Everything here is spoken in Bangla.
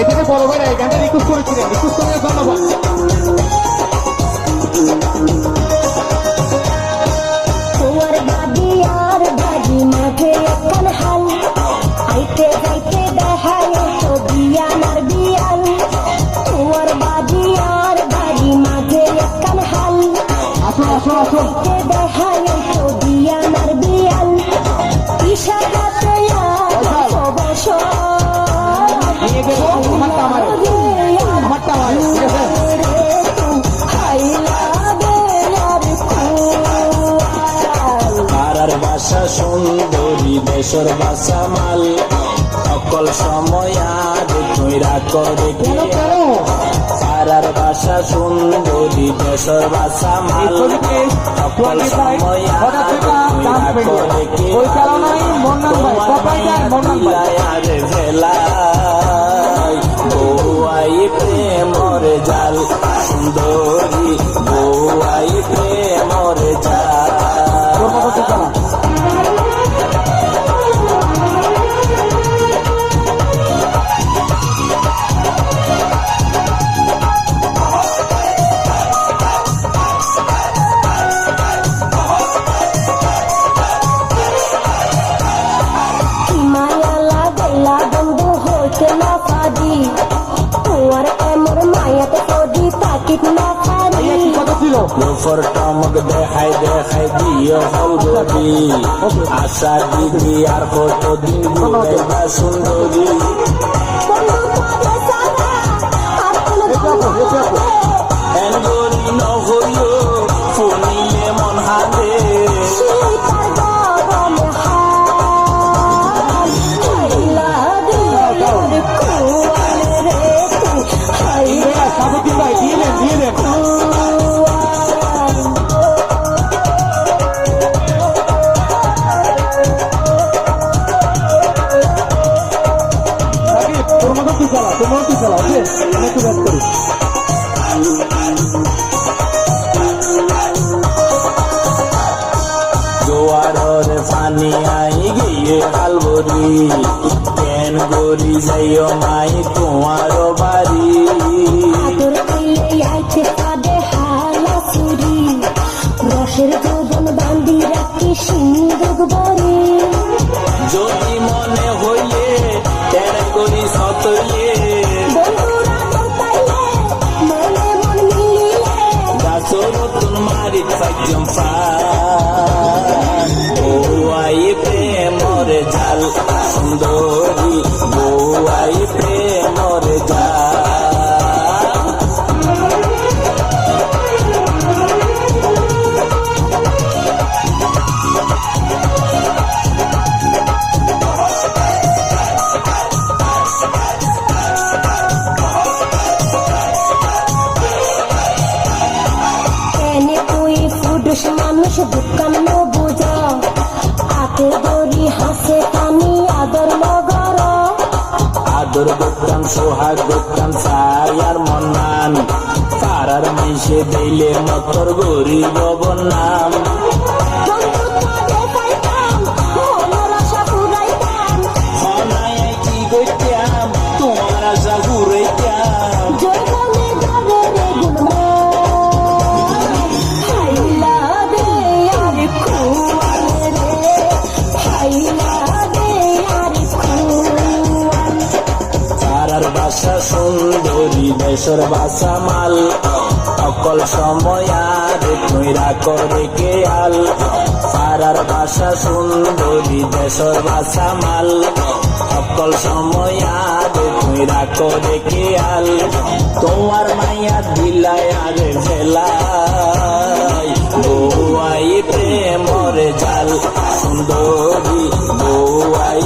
এদিকে বড় ভাই গানটা রিকোয়েস্ট করেছিলেন। রিকোয়েস্ট করে ধন্যবাদ। পাড়ার বাসা সুন্দরী দেশের বাসা মাল। অকল সময় আর তুইরা করে পাড়ার বাসা সুন্দরী দেশের বাসা মাল। অকল সময় আর করে কে বউয়াই প্রেমর জাল। সুন্দরী হইতে না পারি তোমার এমর মায়াতে কদি তাকিত না পারি নফরটা মগ দেখাই দেখাই দিও হৌদি আশা দিদি আর কতদিন ঘুরাইবা সুন্দরী। চালা আমি একটু ব্যাক করি জোয়ারর পানি আই গিয়ে আলবরি। কেন গরি যাইও মাই তোমার বাড়ি? রসের যৌবন বান্ধি রাখি সিন্ধুক বরে যদি it, fight, jump, fight. মানুষ দোকান বুঝা। আতে দড়ি হাসে কানি আদর মগর। আদর গোত্রাম সোহাগ গোত্রাম সায়ার মন্নান। পাড়ার মিশে দিলে মতর গরিব নাম বাসা সুন্দরী, দেশের বাসা মাল। অকল সময় আর করে কে আল? পাড়ার বাসা সুন্দরী, দেশের বাসা মাল। অকল সময় আর করে কে আল? তোমার মাইয়া দিলায় আর ভেলাই বউয়াই প্রেমর জাল, সুন্দরী বউয়াই